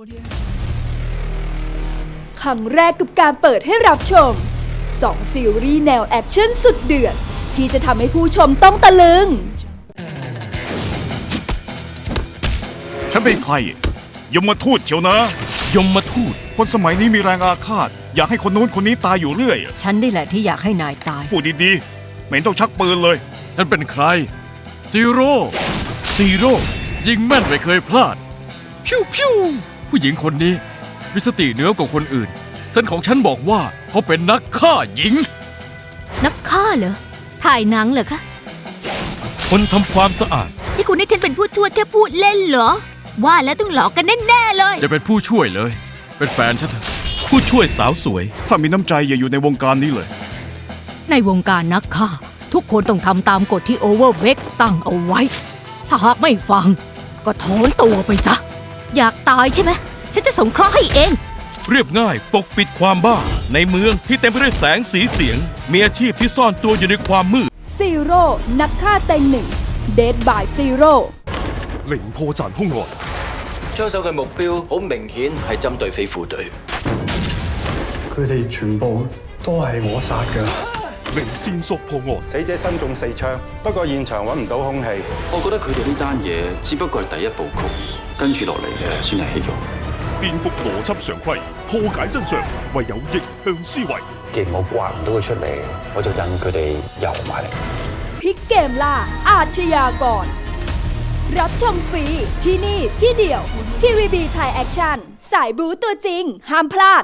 Audio. ครั้งแรกกับการเปิดให้รับชม 2 ซีรีส์แนวแอคชั่นสุดเดือด ที่จะทำให้ผู้ชมต้องตะลึง ฉันเป็นใคร ยมมาทูตเชียวนะ ยมมาทูต คนสมัยนี้มีแรงอาฆาต อยากให้คนนู้นคนนี้ตายอยู่เรื่อย ฉันนี่แหละที่อยากให้นายตาย พูดดีๆ ไม่เห็นต้องชักปืนเลย นั่นเป็นใคร ซีโร่ ซีโร่ ยิงแม่นไม่เคยพลาด พิวพิว ผู้หญิงคนนี้มีสติเหนือกว่าคนอื่น เส้นของฉันบอกว่าเขาเป็นนักฆ่าหญิง นักฆ่าเหรอ ถ่ายหนังเหรอคะ คนทำความสะอาด ที่คุณให้ฉันเป็นผู้ช่วยแค่พูดเล่นเหรอ ว่าแล้วต้องหลอกกันแน่ๆเลย อย่าเป็นผู้ช่วยเลย เป็นแฟนฉันเถอะผู้ช่วยสาวสวย ถ้ามีน้ำใจอย่าอยู่ในวงการนี้เลย ในวงการนักฆ่า ทุกคนต้องทำตามกฎที่โอเวอร์เวกตั้งเอาไว้ ถ้าหากไม่ฟัง ก็ถอนตัวไปซะ อยากตายใช่ไหม ฉันจะสงเคราะห์ให้เอง เรียบง่ายปกปิดความบ้า ในเมืองที่เต็มไปด้วยแสงสีเสียง มีอาชีพที่ซ่อนตัวอยู่ในความมืด ซีโร่นักฆ่าเต็งหนึ่งเดดบายซีโร่ 零破绽凶案，枪手嘅目标好明显系针对匪副队。佢哋全部都系我杀㗎。零线索破案，死者身中四枪，不过现场揾唔到凶器。我觉得佢哋呢单嘢只不过系第一部曲， 跟住落嚟嘅先系戏肉。颠覆逻辑常规，破解真相，唯有逆向思维。既然我刮唔到佢出嚟，我就引佢哋游埋嚟。 พลิกเกมล่าอาชญากร รับชมฟรีที่นี่ที่เดียวทีวีบีไทยแอคชั่น สายบูตัวจริง ห้ามพลาด